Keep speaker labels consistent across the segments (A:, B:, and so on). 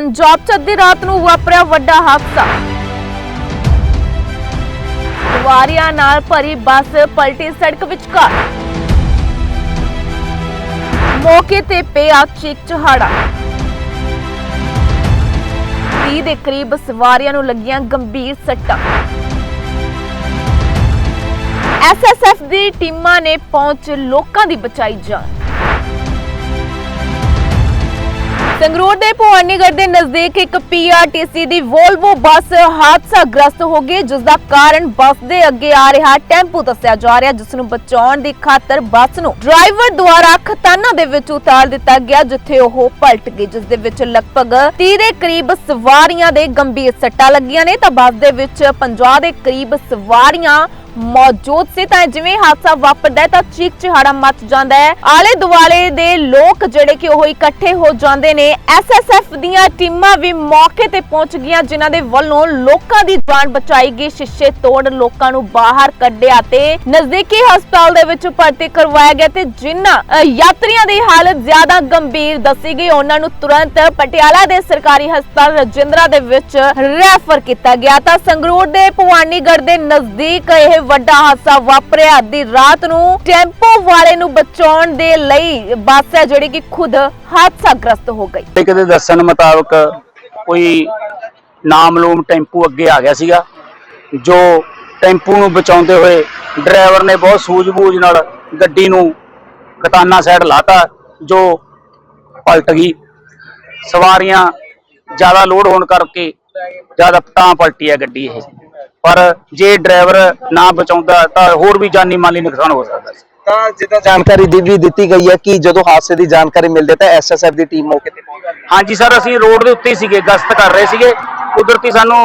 A: ਪੰਜਾਬ 'ਚ ਅੱਧੀ ਰਾਤ ਨੂੰ ਵਾਪਰਿਆ ਵੱਡਾ ਹਾਦਸਾ। ਸਵਾਰੀਆਂ ਨਾਲ ਭਰੀ ਬੱਸ ਪਲਟੀ ਸੜਕ ਵਿਚਕਾਰ। ਮੌਕੇ ਤੇ ਪਿਆ ਚੀਕ ਚਹਾੜਾ। 30 ਦੇ ਕਰੀਬ ਸਵਾਰੀਆਂ ਨੂੰ ਲੱਗੀਆਂ ਗੰਭੀਰ ਸੱਟਾਂ। ਐਸਐਸਐਫ ਦੀ ਟੀਮਾਂ ਨੇ ਪਹੁੰਚ ਲੋਕਾਂ ਦੀ ਬਚਾਈ ਜਾਨ। ਸੰਗਰੂਰ ਦੇ ਭਵਾਨੀਗੜ੍ਹ ਦੇ ਨਜ਼ਦੀਕ ਇੱਕ ਪੀਆਰਟੀਸੀ ਦੀ ਵੋਲਵੋ ਬੱਸ ਹਾਦਸਾਗ੍ਰਸਤ ਹੋ ਗਈ ਜਿਸ ਦਾ ਕਾਰਨ ਬੱਸ ਦੇ ਅੱਗੇ ਆ ਰਿਹਾ ਟੈਂਪੂ ਦੱਸਿਆ ਜਾ ਰਿਹਾ ਜਿਸ ਨੂੰ ਬਚਾਉਣ ਦੀ ਖਾਤਰ ਬੱਸ ਨੂੰ ਡਰਾਈਵਰ ਦੁਆਰਾ ਖਤਾਨਾ ਦੇ ਵਿੱਚ ਉਤਾਰ ਦਿੱਤਾ ਗਿਆ, ਜਿੱਥੇ ਉਹ ਪਲਟ ਗਈ ਜਿਸ ਦੇ ਵਿੱਚ ਲਗਭਗ 30 ਦੇ ਕਰੀਬ ਸਵਾਰੀਆਂ ਦੇ ਗੰਭੀਰ ਸੱਟਾਂ ਲੱਗੀਆਂ ਨੇ। ਤਾਂ ਬੱਸ ਦੇ ਵਿੱਚ 50 ਦੇ ਕਰੀਬ ਸਵਾਰੀਆਂ ਮੌਜੂਦ ਸੀ ਤਾਂ ਜਿਵੇਂ ਹਾਦਸਾ ਵਾਪਰਦਾ ਹੈ ਤਾਂ ਚੀਕ ਚਿਹਾੜਾ ਮਚ ਜਾਂਦਾ ਹੈ। ਆਲੇ ਦੁਆਲੇ ਦੇ ਲੋਕ ਜਿਹੜੇ ਕਿ ਉਹ ਇਕੱਠੇ ਹੋ ਜਾਂਦੇ ਨੇ। ਐਸਐਸਐਫ ਦੀਆਂ ਟੀਮਾਂ ਵੀ ਮੌਕੇ ਤੇ ਪਹੁੰਚ ਗਈਆਂ ਜਿਨ੍ਹਾਂ ਦੇ ਵੱਲੋਂ ਲੋਕਾਂ ਦੀ ਜਾਨ ਬਚਾਈ ਗਈ। ਸ਼ੀਸ਼ੇ ਤੋੜ ਲੋਕਾਂ ਨੂੰ ਬਾਹਰ ਕੱਢਿਆ ਤੇ ਨਜ਼ਦੀਕੀ ਹਸਪਤਾਲ ਦੇ ਵਿੱਚ ਭਰਤੀ ਕਰਵਾਇਆ ਗਿਆ ਤੇ ਜਿਨ੍ਹਾਂ ਯਾਤਰੀਆਂ ਦੀ ਹਾਲਤ ਜ਼ਿਆਦਾ ਗੰਭੀਰ ਦੱਸੀ ਗਈ। ਉਹਨਾਂ ਨੂੰ ਤੁਰੰਤ ਪਟਿਆਲਾ ਦੇ ਸਰਕਾਰੀ ਹਸਪਤਾਲ ਰਜਿੰਦਰਾ ਦੇ ਵਿੱਚ ਰੈਫਰ ਕੀਤਾ ਗਿਆ। ਤਾਂ ਸੰਗਰੂਰ ਦੇ ਭਵਾਨੀਗੜ੍ਹ ਦੇ ਨਜ਼ਦੀਕ ਇਹ ਵੱਡਾ ਹਾਦਸਾ ਵਾਪਰਿਆ ਅੱਧੀ ਰਾਤ ਨੂੰ। ਟੈਂਪੋ ਵਾਲੇ ਨੂੰ ਬਚਾਉਣ ਦੇ ਲਈ ਬੱਸ ਹੈ ਜਿਹੜੀ ਕਿ ਖੁਦ ਹਾਦਸਾਗ੍ਰਸਤ ਹੋ ਗਈ।
B: ਇੱਕ ਦੇ ਦੱਸਣ ਮੁਤਾਬਕ ਕੋਈ ਨਾਮਲੂਮ ਟੈਂਪੂ ਅੱਗੇ ਆ ਗਿਆ ਸੀਗਾ, ਜੋ ਟੈਂਪੂ ਨੂੰ ਬਚਾਉਂਦੇ ਹੋਏ ਡਰਾਈਵਰ ਨੇ ਬਹੁਤ ਸੂਝ-ਬੂਝ ਨਾਲ ਗੱਡੀ ਨੂੰ ਕਤਾਨਾ ਸਾਈਡ ਲਾਤਾ, ਜੋ ਪਲਟ ਗਈ। ਸਵਾਰੀਆਂ ਜ਼ਿਆਦਾ ਲੋਡ ਹੋਣ ਕਰਕੇ ਜ਼ਿਆਦਾ ਤਾਂ ਪਲਟੀ ਹੈ ਗੱਡੀ ਇਹ। ਪਰ ਜੇ ਡਰਾਈਵਰ ਨਾ ਬਚਾਉਂਦਾ ਤਾਂ ਹੋਰ ਵੀ ਜਾਨੀ ਮਾਲੀ ਨੁਕਸਾਨ ਹੋ ਸਕਦਾ ਸੀ।
C: ਤਾਂ ਜਿੱਦਾਂ ਜਾਣਕਾਰੀ ਦੀ ਵੀ ਦਿੱਤੀ ਗਈ ਹੈ ਕਿ ਜਦੋਂ ਹਾਦਸੇ ਦੀ ਜਾਣਕਾਰੀ ਮਿਲਦੀ ਤਾਂ ਐਸਐਸਐਫ ਦੀ ਟੀਮ ਮੌਕੇ ਤੇ ਪਹੁੰਚ ਜਾਂਦੀ
B: ਹਾਂਜੀ ਸਰ ਅਸੀਂ ਰੋਡ ਦੇ ਉੱਤੇ ਸੀਗੇ ਗਸ਼ਤ ਕਰ ਰਹੇ ਸੀਗੇ। ਕੁਦਰਤੀ ਸਾਨੂੰ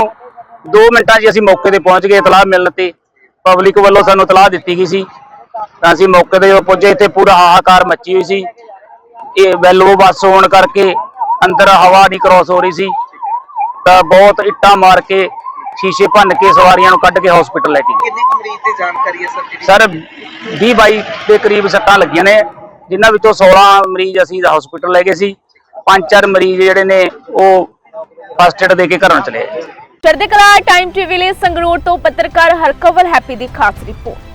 B: 2 ਮਿੰਟਾਂ 'ਚ ਅਸੀਂ ਮੌਕੇ ਤੇ ਪਹੁੰਚ ਗਏ ਇਤਲਾਹ ਮਿਲਣ ਤੇ। ਪਬਲਿਕ ਵੱਲੋਂ ਸਾਨੂੰ ਇਤਲਾਹ ਦਿੱਤੀ ਗਈ ਸੀ। ਤਾਂ ਅਸੀਂ ਮੌਕੇ ਤੇ ਜਦੋਂ ਪਹੁੰਚੇ ਇੱਥੇ ਪੂਰਾ ਹਾਹਾਕਾਰ ਮੱਚੀ ਹੋਈ ਸੀ। ਇਹ ਵੈਲਵੋ ਬੱਸ ਹੋਣ ਕਰਕੇ ਅੰਦਰ ਹਵਾ ਨਹੀਂ ਕ੍ਰੋਸ ਹੋ ਰਹੀ ਸੀ। ਤਾਂ ਬਹੁਤ ਇੱਟਾਂ ਮਾਰ ਕੇ ਸ਼ੀਸ਼ੇ ਭੰਨ ਕੇ ਸਵਾਰੀਆਂ ਨੂੰ ਕੱਢ ਕੇ ਹਸਪੀਟਲ ਲੈ ਕੇ ਗਏ।
C: ਕਿੰਨੇ ਕੁ ਮਰੀਜ਼ ਦੀ ਜਾਣਕਾਰੀ ਹੈ ਸਰ ਜਿਹੜੀ?
B: ਸਰ 20 22 ਦੇ ਕਰੀਬ ਸੱਟਾਂ ਲੱਗੀਆਂ ਨੇ ਜਿਨ੍ਹਾਂ ਵਿੱਚੋਂ 16 ਮਰੀਜ਼ ਅਸੀਂ ਹਸਪੀਟਲ ਲੈ ਗਏ ਸੀ ਪੰਜ ਚਾਰ ਮਰੀਜ਼ ਜਿਹੜੇ ਨੇ ਉਹ ਫਸਟ ਏਡ ਦੇ ਕੇ ਘਰਾਂ ਚਲੇ ਗਏ।
A: ਚੜ੍ਹਦੀ ਕਲਾ ਟਾਈਮ ਟੀਵੀ ਲਈ ਸੰਗਰੂਰ ਤੋਂ ਪੱਤਰਕਾਰ ਹਰਕਵਲ ਹੈਪੀ ਦੀ ਖਾਸ ਰਿਪੋਰਟ।